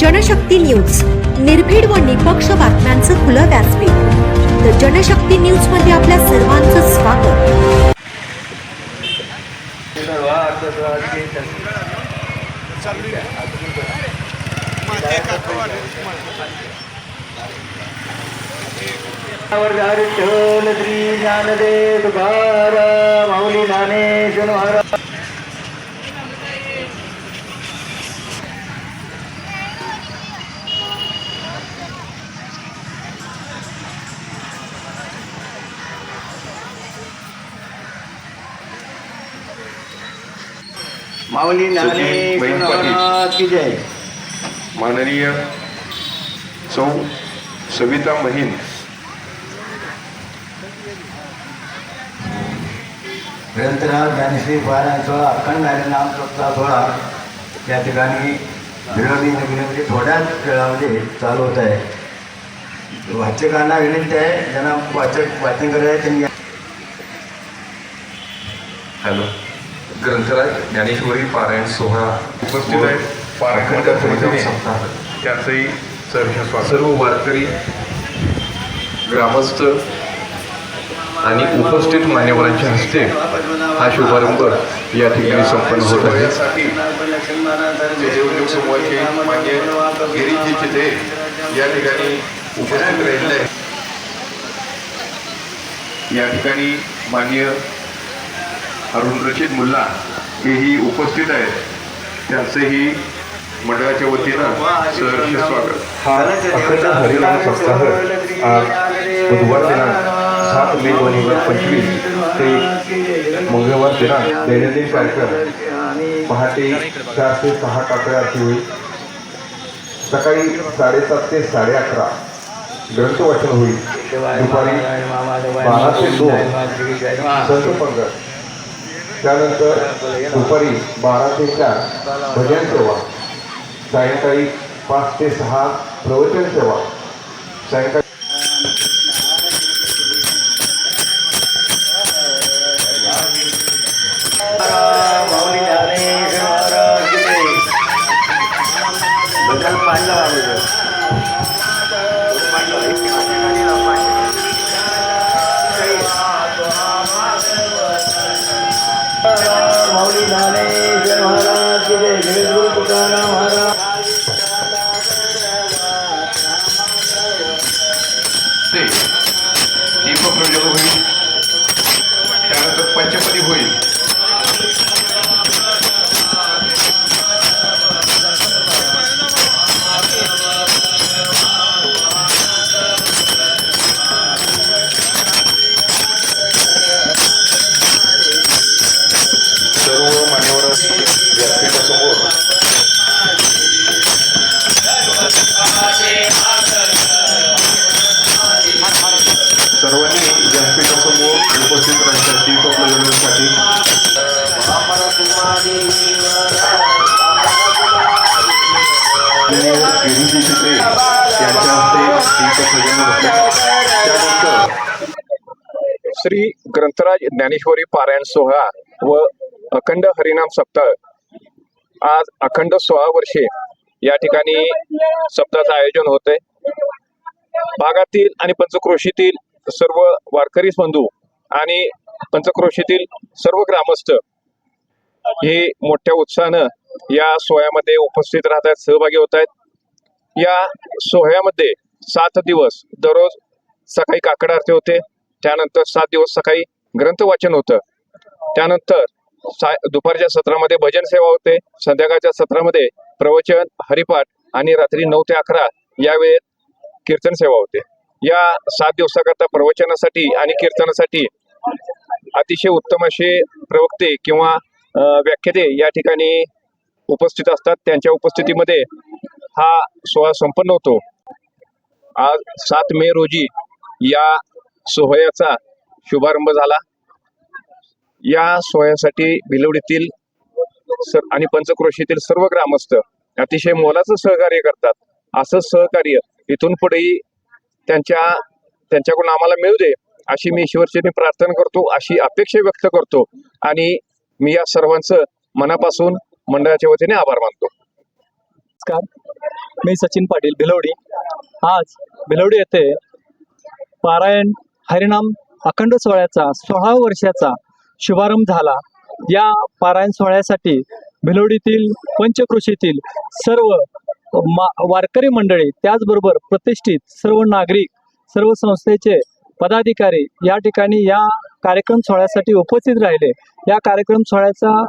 Janshakti news. निर्भीड व निपक्ष बातम्यांचं खुलं व्यासपीठ. तर जनशक्ती न्यूजमध्ये आपल्या सर्वांचं स्वागत. विठ्ठल श्री ज्ञानदेव माऊली ज्ञानेश्वर बहीण पाटील. की जय. माननीय सौ सविता महिन. ग्रंथराज ज्ञानेश्वरी पारायण सोहळा अखंड नाम सप्ताह सोहळा. या ठिकाणी विनोदी नगरीमध्ये थोड्याच वेळामध्ये चालू होत आहे. वाचकांना विनंती आहे ज्यांना वाचक वाचन करायचं आहे त्यांनी हॅलो. ग्रंथराज ज्ञानेश्वरी पारायण सोहळा उपस्थित आहेत. पारायण सप्ताह त्याचंही स्वागत. सर्व वारकरी ग्रामस्थ आणि उपस्थित मान्यवरांच्या हस्ते हा शुभारंभ या ठिकाणी संपन्न होत आहे. या ठिकाणी उपस्थित या ठिकाणी मान्य अरुण रशीद मुल्ला हेही उपस्थित आहेत. त्यांचंही मंडळाच्या वतीनं सहर्ष स्वागत. हा अखंड हरिनाम सप्ताह आज बुधवार दिनांक सात मे दोन हजार पंचवीस ते मंगळवार दिनांक दैनंदिन कार्यक्रम पहाटे चार ते सहा टाकळ्या आरती होईल. सकाळी साडेसात ते साडे अकरा ग्रंथ वाचन होईल. दुपारी बारा ते दोन संत पंगत त्यानंतर दुपारी बारा ते चार भजन सेवा सायंकाळी पाच ते सहा प्रवचन सेवा सायंकाळी माऊली ज्ञानेश्वर महाराज की जय जगद्गुरु तुकाराम महाराज ते दीपप्रज्वल गिरीजी यांच्या हस्ते त्यानंतर श्री ग्रंथराज ज्ञानेश्वरी पारायण सोहळा व अखंड हरिनाम सप्ताह आज अखंड सोळा वर्षे या ठिकाणी सप्ताहाचं आयोजन होते भागातील आणि पंचक्रोशीतील सर्व वारकरी बंधू आणि पंचक्रोशीतील सर्व ग्रामस्थ हे मोठ्या उत्साहानं या सोहळ्यामध्ये उपस्थित राहत आहेत सहभागी होत आहेत या सोहळ्यामध्ये सात दिवस दररोज सकाळी काकड आरती होते. त्यानंतर सात दिवस सकाळी ग्रंथ वाचन होतं. त्यानंतर सा दुपारच्या सत्रामध्ये भजन सेवा होते. संध्याकाळच्या सत्रामध्ये प्रवचन हरिपाठ आणि रात्री नऊ ते अकरा या वेळेत कीर्तन सेवा होते. या सात दिवसाकरता प्रवचनासाठी आणि कीर्तनासाठी अतिशय उत्तम असे प्रवक्ते किंवा व्याख्याते या ठिकाणी उपस्थित असतात. त्यांच्या उपस्थितीमध्ये हा सोहळा संपन्न होतो. आज सात मे रोजी या सोहळ्याचा शुभारंभ झाला. या सोहळ्यासाठी भिलवडीतील सर आणि पंचक्रोशीतील सर्व ग्रामस्थ अतिशय मोलाचं सहकार्य करतात. असं सहकार्य इथून पुढेही त्यांच्या त्यांच्याकडून आम्हाला मिळू दे अशी मी ईश्वरचरणी प्रार्थना करतो अशी अपेक्षा व्यक्त करतो. आणि मी या सर्वांचं मनापासून मंडळाच्या वतीने आभार मानतो. नमस्कार. मी सचिन पाटील भिलवडी. आज भिलवडी येथे पारायण हरिनाम अखंड सोहळ्याचा सोळा वर्षाचा शुभारंभ झाला. या पारायण सोहळ्यासाठी भिलवडीतील पंचकृषीतील सर्व मा वारकरी मंडळी त्याचबरोबर प्रतिष्ठित सर्व नागरिक सर्व संस्थेचे पदाधिकारी या ठिकाणी या कार्यक्रम सोहळ्यासाठी उपस्थित राहिले. या कार्यक्रम सोहळ्याचा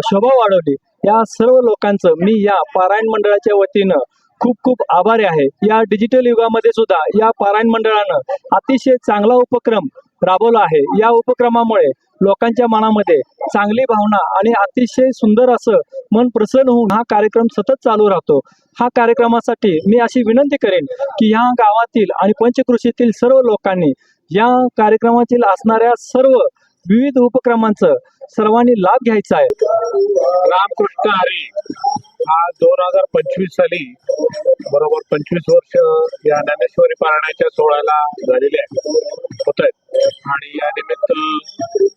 शोभा वाढवली. या सर्व लोकांचं मी या पारायण मंडळाच्या वतीनं खूप खूप आभारी आहे. या डिजिटल युगामध्ये सुद्धा या पारायण मंडळानं अतिशय चांगला उपक्रम राबवला आहे. या उपक्रमामुळे लोकांच्या मनामध्ये चांगली भावना आणि अतिशय सुंदर असं मन प्रसन्न होऊन हा कार्यक्रम सतत चालू राहतो. हा कार्यक्रमासाठी मी अशी विनंती करेन की ह्या गावातील आणि पंचकृषीतील सर्व लोकांनी या कार्यक्रमातील असणाऱ्या सर्व विविध उपक्रमांचं सर्वांनी लाभ घ्यायचा आहे. रामकृष्ण हरी. हा दोन हजार पंचवीस साली बरोबर पंचवीस वर्ष या ज्ञानेश्वरी पारायणाच्या सोहळ्याला झालेले आहे. होत आहेत आणि या निमित्त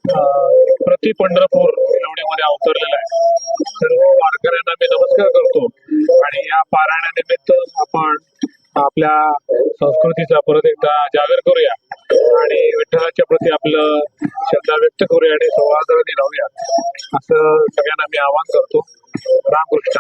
अं, प्रति पंढरपूर निवडीमध्ये अवतरलेला आहे. सर्व वारकऱ्यांना मी नमस्कार करतो. आणि या पारायणानिमित्त आपण आपल्या संस्कृतीचा परत एकदा जागर करूया. आणि विठ्ठलाच्या प्रती आपलं श्रद्धा व्यक्त करूया आणि सौहार्दाने राहूया. असं सगळ्यांना मी आवाहन करतो. रामकृष्ण